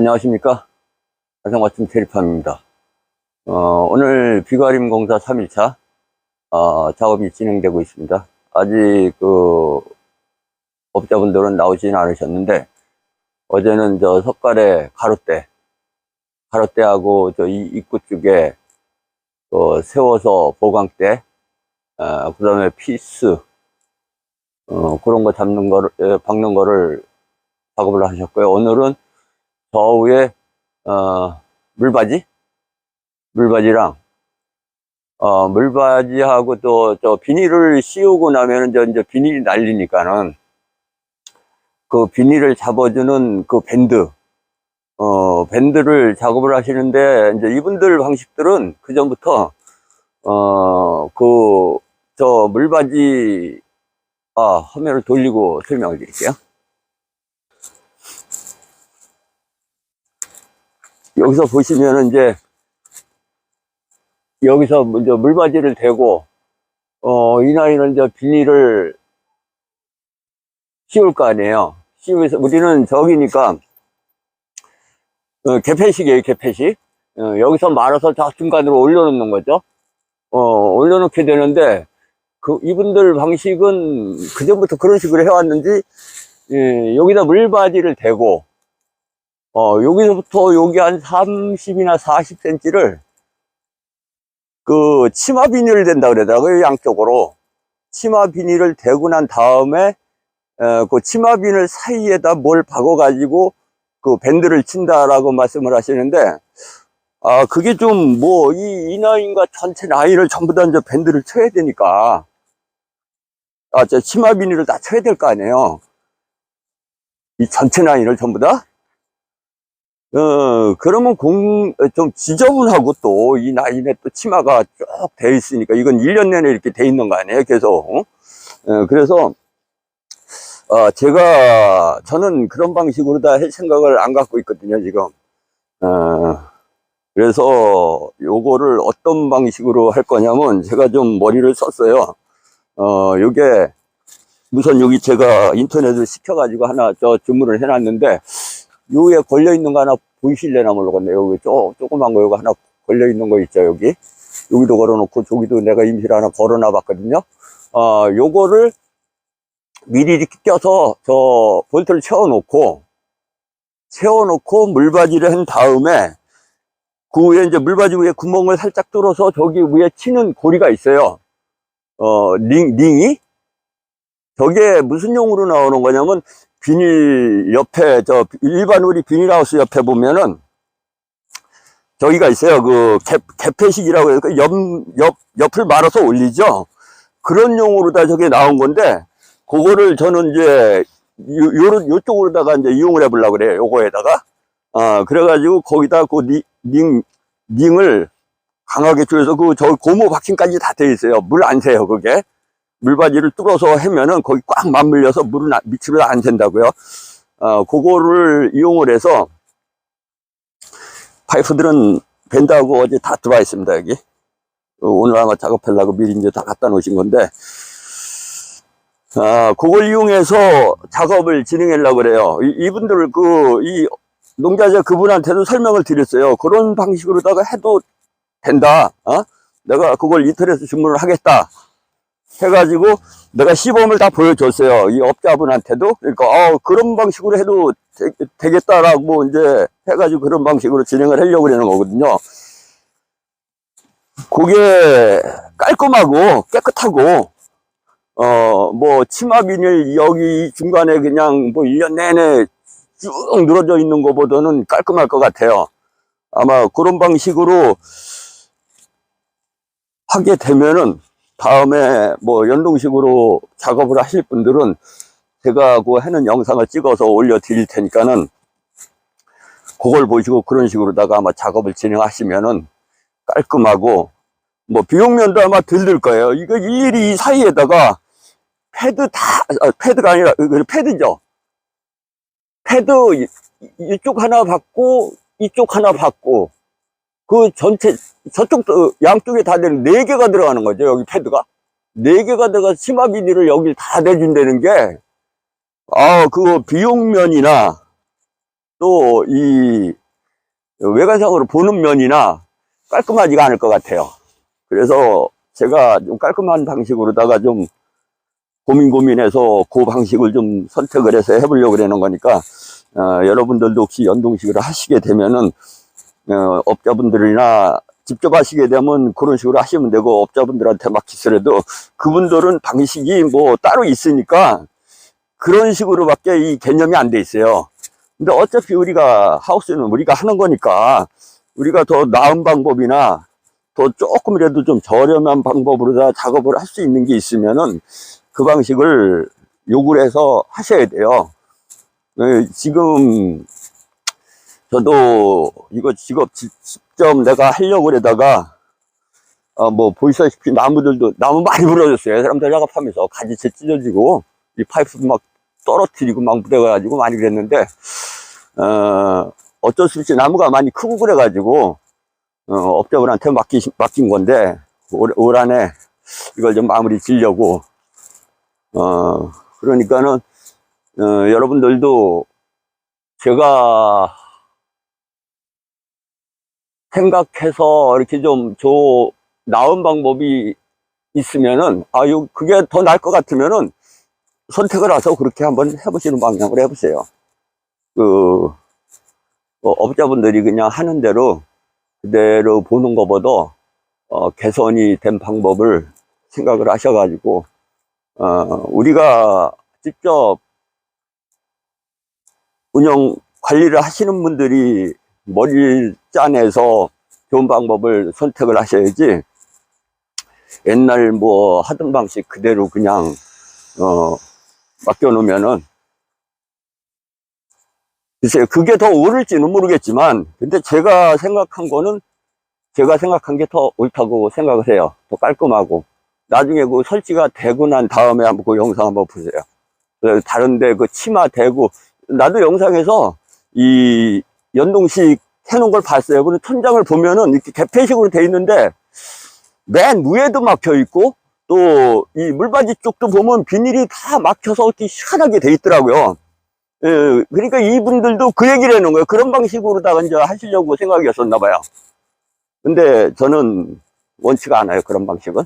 안녕하십니까. 가상마침 대리팜입니다. 어, 오늘 비과림 공사 3일차, 어, 작업이 진행되고 있습니다. 아직 그, 업자분들은 나오지는 않으셨는데, 어제는 저 석가래 가로대, 가로대하고 저 이 입구 쪽에, 어, 세워서 보강대, 어, 그 다음에 피스, 어, 그런 거 잡는 거를, 에, 박는 거를 작업을 하셨고요. 오늘은 저위에 어, 물바지 물바지랑 어, 물바지하고 또 저 비닐을 씌우고 나면은 저 이제 비닐이 날리니까는 그 비닐을 잡아주는 그 밴드 어 밴드를 작업을 하시는데 이제 이분들 방식들은 그 전부터 어 그 저 물바지 아 화면을 돌리고 설명을 드릴게요. 여기서 보시면은 이제 여기서 먼저 물바지를 대고 어 이 나이는 이제 비닐을 씌울 거 아니에요. 씌우면서 우리는 저기니까 어, 개폐식이에요, 개폐식. 어, 여기서 말아서 다 중간으로 올려놓는 거죠. 어, 올려놓게 되는데 그 이분들 방식은 그 전부터 그런 식으로 해왔는지 예, 여기다 물바지를 대고 어, 여기서부터 여기 한 30이나 40cm를 그 치마 비닐을 된다 그러더라고요, 양쪽으로. 치마 비닐을 대고 난 다음에 어, 그 치마 비닐 사이에다 뭘 박아가지고 그 밴드를 친다라고 말씀을 하시는데 아, 그게 좀 뭐 이 이 나이인가 전체 나이를 전부 다 이제 밴드를 쳐야 되니까 아, 저 치마 비닐을 다 쳐야 될 거 아니에요. 이 전체 나이를 전부 다? 어, 그러면 공, 좀 지저분하고 또 이 나이에 또 치마가 쭉 돼 있으니까 이건 1년 내내 이렇게 돼 있는 거 아니에요, 계속. 어, 그래서, 어, 제가, 저는 그런 방식으로 다할 생각을 안 갖고 있거든요, 지금. 어, 그래서 요거를 어떤 방식으로 할 거냐면 제가 좀 머리를 썼어요. 어, 요게 우선 여기 제가 인터넷을 시켜가지고 하나 저 주문을 해놨는데 요 위에 걸려 있는 거 하나 보이실래나 모르겠네. 여기 쪼, 조그만 거, 요거 하나 걸려 있는 거 있죠, 여기. 여기도 걸어놓고, 저기도 내가 임시로 하나 걸어놔 봤거든요. 어, 요거를 미리 이렇게 껴서 저 볼트를 채워놓고, 채워놓고 물바지를 한 다음에, 그 위에 이제 물바지 위에 구멍을 살짝 뚫어서 저기 위에 치는 고리가 있어요. 어, 링, 링이? 저게 무슨 용으로 나오는 거냐면, 비닐 옆에 저 일반 우리 비닐하우스 옆에 보면은 저기가 있어요. 그 개, 개폐식이라고 해서 그 옆, 옆, 옆을 말아서 올리죠. 그런 용으로 다 저게 나온 건데 그거를 저는 이제 요, 요, 요쪽으로다가 이제 이용을 해보려고 그래요. 요거에다가. 아, 그래가지고 거기다 그 니, 링, 링을 강하게 조여서 그 저 고무 박힘까지 다 돼 있어요. 물 안 새요, 그게. 물바지를 뚫어서 하면은 거기 꽉 맞물려서 물은 안- 밑으로 안 샌다고요. 어, 그거를 이용을 해서 파이프들은 밴드하고 어제 다 들어와 있습니다, 여기. 어, 오늘 아마 작업하려고 미리 이제 다 갖다 놓으신 건데, 아, 그걸 이용해서 작업을 진행하려고 그래요. 이, 이분들 그, 이 농자재 그분한테도 설명을 드렸어요. 그런 방식으로다가 해도 된다. 어? 내가 그걸 인터넷에 주문을 하겠다. 해가지고 내가 시범을 다 보여줬어요. 이 업자분한테도. 그러니까, 어, 그런 방식으로 해도 되, 겠다라고 이제 해가지고 그런 방식으로 진행을 하려고 그러는 거거든요. 그게 깔끔하고 깨끗하고, 어, 뭐, 치마 비닐 여기 중간에 그냥 뭐 1년 내내 쭉 늘어져 있는 것보다는 깔끔할 것 같아요. 아마 그런 방식으로 하게 되면은 다음에 뭐 연동식으로 작업을 하실 분들은 제가 그 하는 영상을 찍어서 올려 드릴 테니까는 그걸 보시고 그런 식으로다가 아마 작업을 진행하시면은 깔끔하고 뭐 비용면도 아마 덜 들 거예요. 이거 이 사이에다가 패드 다, 아, 패드가 아니라, 그 패드죠. 패드 이- 이쪽 하나 받고 이쪽 하나 받고 그 전체 저쪽도 양쪽에 다 되는 네 개가 들어가는 거죠 여기 패드가 네 개가 들어가 치마 비닐을 여기 다 내준다는 게 아, 그거 비용면이나 또 이 외관상으로 보는 면이나 깔끔하지가 않을 것 같아요. 그래서 제가 좀 깔끔한 방식으로다가 좀 고민 고민해서 그 방식을 좀 선택을 해서 해보려고 그러는 거니까 어, 여러분들도 혹시 연동식으로 하시게 되면은 어, 업자분들이나 직접 하시게 되면 그런 식으로 하시면 되고 업자분들한테 맡기더라도 그분들은 방식이 뭐 따로 있으니까 그런 식으로밖에 이 개념이 안 돼 있어요. 근데 어차피 우리가 하우스는 우리가 하는 거니까 우리가 더 나은 방법이나 더 조금이라도 좀 저렴한 방법으로 다 작업을 할 수 있는 게 있으면은 그 방식을 요구를 해서 하셔야 돼요. 예, 지금 저도 이거 직업 지- 직접 내가 하려고 그러다가 어, 뭐 보시다시피 나무들도 나무 많이 부러졌어요. 사람들 작업하면서 가지채 찢어지고 이 파이프 막 떨어뜨리고 막 묻어가지고 많이 그랬는데 어, 어쩔 수 없이 나무가 많이 크고 그래가지고 어, 업자분한테 맡기, 맡긴 건데 올, 올 한해 이걸 좀 마무리 지려고 어, 그러니까는 어, 여러분들도 제가 생각해서 이렇게 좀 저 나은 방법이 있으면은 아유 그게 더 나을 것 같으면은 선택을 해서 그렇게 한번 해보시는 방향으로 해보세요. 그 어, 업자분들이 그냥 하는 대로 그대로 보는 것보다 어, 개선이 된 방법을 생각을 하셔가지고 어, 우리가 직접 운영 관리를 하시는 분들이 머리를 짜내서 좋은 방법을 선택을 하셔야지 옛날 뭐 하던 방식 그대로 그냥 어, 맡겨놓으면은 글쎄요 그게 더 옳을지는 모르겠지만 근데 제가 생각한 거는 제가 생각한 게 더 옳다고 생각을 해요. 더 깔끔하고. 나중에 그 설치가 되고 난 다음에 한번 그 영상 한번 보세요. 그 다른데 그 치마 대고 나도 영상에서 이 연동식 해놓은 걸 봤어요. 그리고 천장을 보면은 이렇게 개폐식으로 돼 있는데 맨 위에도 막혀 있고 또 이 물받이 쪽도 보면 비닐이 다 막혀서 어떻게 시원하게 돼 있더라고요. 예, 그러니까 이분들도 그 얘기를 해놓은 거예요. 그런 방식으로다가 이제 하시려고 생각이었었나 봐요. 근데 저는 원치가 않아요. 그런 방식은.